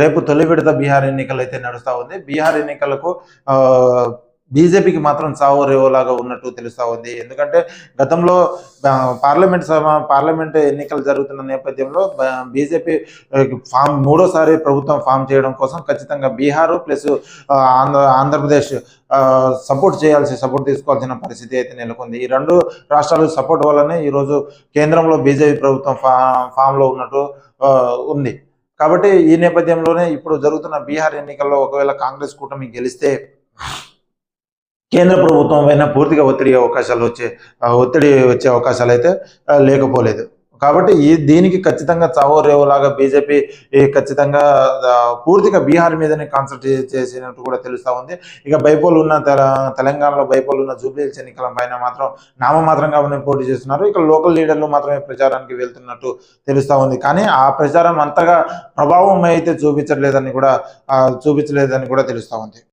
రేపు తొలి విడత బీహార్ ఎన్నికలు అయితే నడుస్తూ ఉంది. బీహార్ ఎన్నికలకు బీజేపీకి మాత్రం సావు రేవోలాగా ఉన్నట్టు తెలుస్తూ ఉంది. ఎందుకంటే గతంలో పార్లమెంట్ సభ పార్లమెంట్ ఎన్నికలు జరుగుతున్న నేపథ్యంలో బీజేపీ ఫామ్ మూడోసారి ప్రభుత్వం ఫామ్ చేయడం కోసం ఖచ్చితంగా బీహారు ప్లస్ ఆంధ్ర ఆంధ్రప్రదేశ్ సపోర్ట్ చేయాల్సి సపోర్ట్ తీసుకోవాల్సిన పరిస్థితి అయితే నెలకొంది. ఈ రెండు రాష్ట్రాలు సపోర్ట్ వల్లనే ఈరోజు కేంద్రంలో బీజేపీ ప్రభుత్వం ఫా ఫామ్లో ఉన్నట్టు ఉంది. కాబట్టి ఈ నేపథ్యంలోనే ఇప్పుడు జరుగుతున్న బీహార్ ఎన్నికల్లో ఒకవేళ కాంగ్రెస్ కూటమి గెలిస్తే కేంద్ర ప్రభుత్వం పైన పూర్తిగా ఒత్తిడి అవకాశాలు వచ్చే ఒత్తిడి వచ్చే అవకాశాలు అయితే లేకపోలేదు. కాబట్టి ఈ దీనికి ఖచ్చితంగా చావో రేవోలాగా బీజేపీ ఈ ఖచ్చితంగా పూర్తిగా బీహార్ మీదనే కాన్సన్ట్రేట్ చేసినట్టు కూడా తెలుస్తా ఉంది. ఇక బైపోల్ ఉన్న తెల- తెలంగాణలో బైపోల్ ఉన్న జూబ్లీ ఎన్నికల పైన మాత్రం నామమాత్రంగా పోటీ చేస్తున్నారు. ఇక లోకల్ లీడర్లు మాత్రమే ప్రచారానికి వెళ్తున్నట్టు తెలుస్తా ఉంది. కానీ ఆ ప్రచారం అంతగా ప్రభావం అయితే చూపించట్లేదని కూడా చూపించలేదని కూడా తెలుస్తా ఉంది.